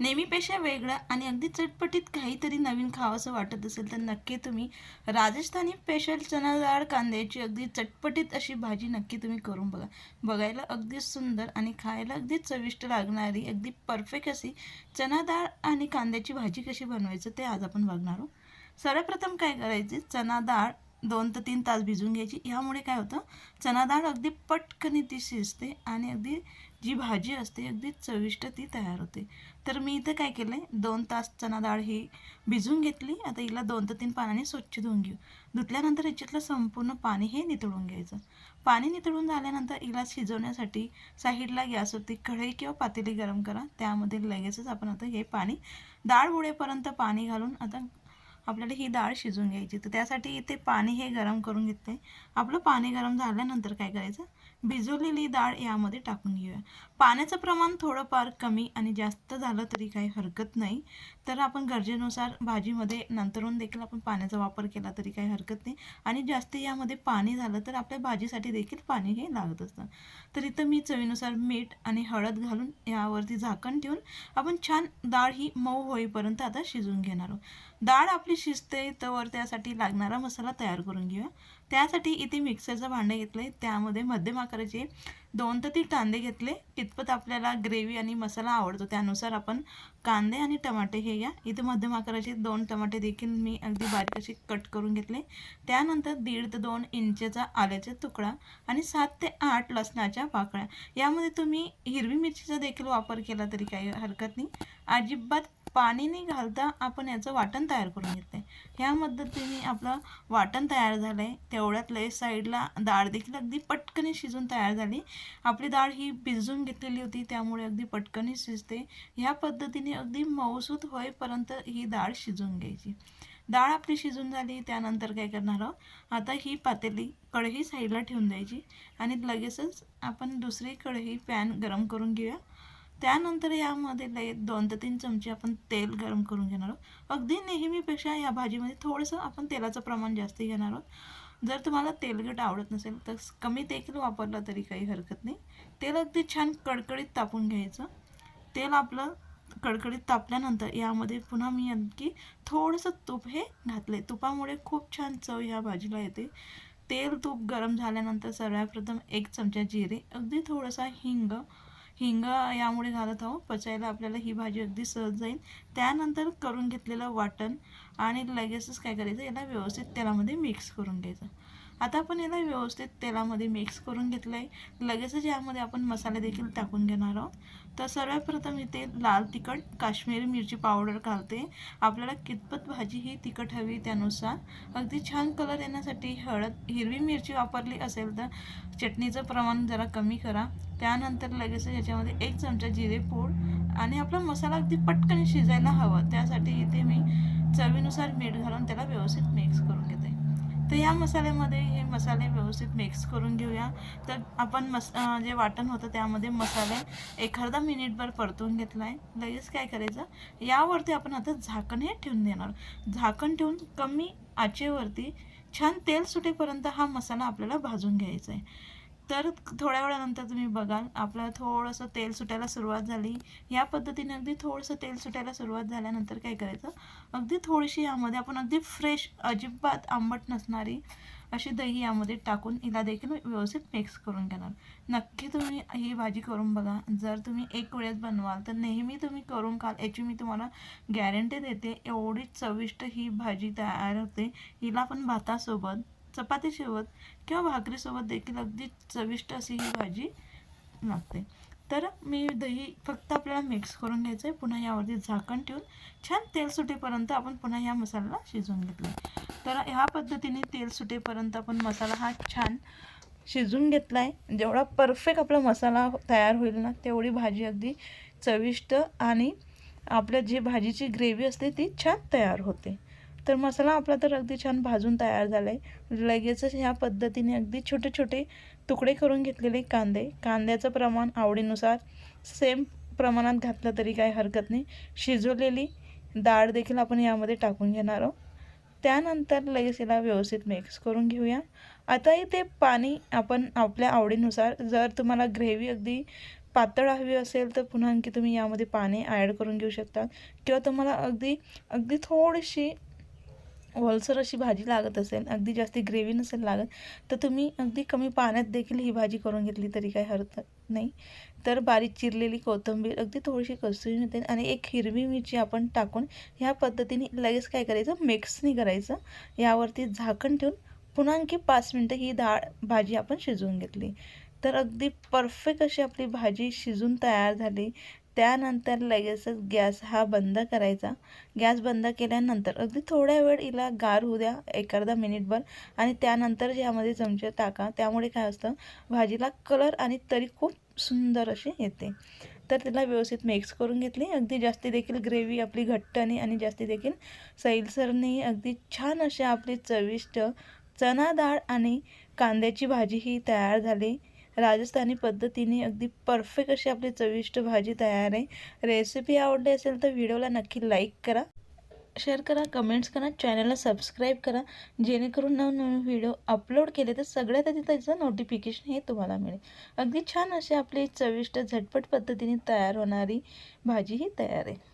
नेहमीपेक्षा वेगळं आणि अगदी चटपटीत काहीतरी नवीन खावंसं वाटत असेल तर नक्की तुम्ही राजस्थानी स्पेशल चणा डाळ कांद्याची अगदी चटपटीत अशी भाजी नक्की तुम्ही करून बघा. बघायला अगदी सुंदर आणि खायला अगदी चविष्ट लागणारी अगदी परफेक्ट अशी चणा डाळ आणि कांद्याची भाजी कशी बनवायचं ते आज आपण बघणार आहोत. सर्वप्रथम काय करायचे चणा डाळ दोन ते तीन तास भिजून घ्यायची. ह्यामुळे काय होतं चणा डाळ अगदी पटकन ती शिजते आणि अगदी जी भाजी असते अगदी चविष्ट ती तयार होते. तर मी इथं काय केलं आहे दोन तास चना डाळ ही भिजून घेतली. आता हिला दोन ते तीन पाण्याने स्वच्छ धुवून घेऊ. धुतल्यानंतर याच्यातलं संपूर्ण पाणी हे नितळून घ्यायचं. पाणी नितळून झाल्यानंतर हिला शिजवण्यासाठी साईडला गॅसवरती कढई किंवा पातेली गरम करा. त्यामध्ये लगेचच आपण आता हे पाणी डाळ बुडेपर्यंत पाणी घालून आता आपल्याला ही डाळ शिजवून घ्यायची. तर त्यासाठी इथे पाणी हे गरम करून घेतले आपलं पाणी गरम झाल्यानंतर काय करायचं? भिजवलेली डाळ यामध्ये टाकून घेऊया. पाण्याचं प्रमाण थोडंफार कमी आणि जास्त झालं तरी काही हरकत नाही. तर आपण गरजेनुसार भाजीमध्ये नंतरून देखील आपण पाण्याचा वापर केला तरी काही हरकत नाही. आणि जास्त यामध्ये पाणी झालं तर आपल्या भाजीसाठी देखील पाणी हे लागत असतं. तर इथं मी चवीनुसार मीठ आणि हळद घालून यावरती झाकण ठेवून आपण छान डाळ ही मऊ होईपर्यंत आता शिजवून घेणार आहोत. डाळ आपली शिजते तर त्यासाठी लागणारा मसाला तयार करून घेऊया. त्यासाठी इथे मिक्सरचं भांडं घेतलं आहे त्यामध्ये मध्यम आकाराचे दोन ते तीन कांदे घेतले. कितपत आपल्याला ग्रेव्ही आणि मसाला आवडतो त्यानुसार आपण कांदे आणि टमाटे हे घ्या इथे मध्यम आकाराचे दोन टमाटे देखील मी अगदी बारीक असे कट करून घेतले. त्यानंतर दीड ते दोन इंचचा आल्याचा तुकडा आणि सात ते आठ लसणाच्या पाकळ्या. यामध्ये तुम्ही हिरवी मिरचीचा देखील वापर केला तरी काही हरकत नाही. अजिबात पाणी नाही घालता आपण याचं वाटण तयार करून घेतलं आहे ह्या पद्धतीने आपलं वाटण तयार झालं आहे तेवढ्यात लय साईडला डाळ देखील अगदी पटकन शिजून तयार झाली. आपली डाळ ही भिजून घेतलेली होती त्यामुळे अगदी पटकन शिजते. ह्या पद्धतीने अगदी मऊसूत होईपर्यंत ही डाळ शिजून घ्यायची. डाळ आपली शिजून झाली त्यानंतर काय करणार आहोत? आता ही पातेली कढई साईडला ठेवून द्यायची आणि लगेचच आपण दुसरी कढई पॅन गरम करून घेऊया. त्यानंतर यामध्ये लय दोन ते तीन चमचे आपण तेल गरम करून घेणार आहोत. अगदी नेहमीपेक्षा या भाजीमध्ये थोडंसं आपण तेलाचं प्रमाण जास्त घेणार आहोत. जर तुम्हाला तेलकट आवडत नसेल तर कमी तेल वापरलं तरी काही हरकत नाही. तेल अगदी छान कडकडीत तापून घ्यायचं. तेल आपलं कडकडीत तापल्यानंतर यामध्ये पुन्हा मी आणखी थोडंसं तूप हे घातले तुपामुळे खूप छान चव ह्या भाजीला येते. तेल तूप गरम झाल्यानंतर सर्वात प्रथम एक चमचा जिरे अगदी थोडासा हिंग हिंग यामुळे घालत आहो पचायला आपल्याला ही भाजी अगदी सहज जाईल. त्यानंतर करून घेतलेलं वाटण आणि लगेचच काय करायचं? याला व्यवस्थित तेलामध्ये मिक्स करून घ्यायचं. आता आपण याला व्यवस्थित तेलामध्ये मिक्स करून घेतलं आहे लगेचच यामध्ये आपण मसाले देखील टाकून घेणार आहोत. तर सर्वात प्रथम इथे लाल तिखट काश्मीरी मिरची पावडर घालते. आपल्याला कितपत भाजी ही तिखट हवी त्यानुसार. अगदी छान कलर येण्यासाठी हळद हिरवी मिरची वापरली असेल तर चटणीचं प्रमाण जरा कमी करा. त्यानंतर लगेच याच्यामध्ये एक चमचा जिरे पूड आणि आपला मसाला अगदी पटकन शिजायला हवा. त्यासाठी इथे मी चवीनुसार मीठ घालून त्याला व्यवस्थित मिक्स करून घेते. तर या मसाल्यामध्ये हे मसाले व्यवस्थित मिक्स करून घेऊया. तर आपण मस जे वाटण होतं त्यामध्ये मसाले एक अर्धा मिनिटभर परतून घेतला आहे लगेच काय करायचं? यावरती आपण आता झाकण हे ठेवून देणार. झाकण ठेवून कमी आचेवरती छान तेल सुटेपर्यंत हा मसाला आपल्याला भाजून घ्यायचा आहे तर थोड्या वेळानंतर तुम्ही बघाल आपलं थोडंसं तेल सुटायला सुरुवात झाली. या पद्धतीने अगदी थोडंसं तेल सुटायला सुरुवात झाल्यानंतर काय करायचं? अगदी थोडीशी यामध्ये आपण अगदी फ्रेश अजिबात आंबट नसणारी अशी दही यामध्ये टाकून हिला देखील व्यवस्थित मिक्स करून घेणार. नक्की तुम्ही ही भाजी करून बघा. जर तुम्ही एक वेळेस बनवाल तर नेहमी तुम्ही करून खाल. याची मी तुम्हाला गॅरंटी देते एवढी चविष्ट ही भाजी तयार होते. हिला पण भातासोबत चपातीसोबत किंवा भाकरीसोबत देखील अगदी चविष्ट अशी ही भाजी लागते. तर मी दही फक्त आपल्याला मिक्स करून घ्यायचं आहे पुन्हा यावरती झाकण ठेवून छान तेल सुटेपर्यंत आपण पुन्हा ह्या मसाल्याला शिजवून घेतला तर ह्या पद्धतीने तेल सुटेपर्यंत आपण मसाला हा छान शिजून घेतला आहे जेवढा परफेक्ट आपला मसाला तयार होईल ना तेवढी भाजी अगदी चविष्ट आणि आपल्या जी भाजीची ग्रेव्ही असते ती छान तयार होते. तर मसाला आपला तर अगदी छान भाजून तयार झाला आहे लगेचच ह्या पद्धतीने अगदी छोटे छोटे तुकडे करून घेतलेले कांदे. कांद्याचं प्रमाण आवडीनुसार सेम प्रमाणात घातलं तरी काही हरकत नाही. शिजवलेली डाळ देखील आपण यामध्ये टाकून घेणार आहोत. त्यानंतर लगेच याला व्यवस्थित मिक्स करून घेऊया. आता इथे पाणी आपण आपल्या आवडीनुसार जर तुम्हाला ग्रेव्ही अगदी पातळ हवी असेल तर पुन्हा आणखी तुम्ही यामध्ये पाणी ॲड करून घेऊ शकता. किंवा तुम्हाला अगदी अगदी थोडीशी ओलसर अशी भाजी लागत असेल अगदी जास्ती ग्रेव्ही नसेल लागत तर तुम्ही अगदी कमी पाण्यात देखील ही भाजी करून घेतली तरी काही हरकत नाही. तर बारीक चिरलेली कोथिंबीर अगदी थोडीशी कसुरी होते आणि एक हिरवी मिरची आपण टाकून ह्या पद्धतीने लगेच काय करायचं मिक्सनी करायचं. यावरती झाकण ठेवून पुन्हा आणखी पाच मिनटं ही डाळ भाजी आपण शिजवून घेतली. तर अगदी परफेक्ट अशी आपली भाजी शिजून तयार झाली. त्यानंतर लगेचच गॅस हा बंद करायचा. गॅस बंद केल्यानंतर अगदी थोड्या वेळ हिला गार होऊ द्या एक अर्धा मिनिटभर. आणि त्यानंतर ह्यामध्ये चमचे टाका त्यामुळे काय असतं भाजीला कलर आणि तरी खूप सुंदर अशी येते. तर तिला व्यवस्थित मिक्स करून घेतली. अगदी जास्ती देखील ग्रेव्ही आपली घट्ट आणि जास्ती देखील सैलसरनी अगदी छान अशी आपली चविष्ट चणा डाळ आणि कांद्याची भाजी ही तयार झाली. राजस्थानी पद्धतीने अगदी परफेक्ट अशी आपली चविष्ट भाजी तयार आहे. रेसिपी आवडली असेल तर व्हिडिओला नक्की लाईक करा. शेअर करा कमेंट्स करा चॅनलला सबस्क्राईब करा. जेणेकरून नवनवीन व्हिडिओ अपलोड केले तर सगळ्यात आधी त्याचं नोटिफिकेशन हे तुम्हाला मिळेल. अगदी छान अशी आपली चविष्ट झटपट पद्धतीने तयार होणारी भाजी ही तयार आहे.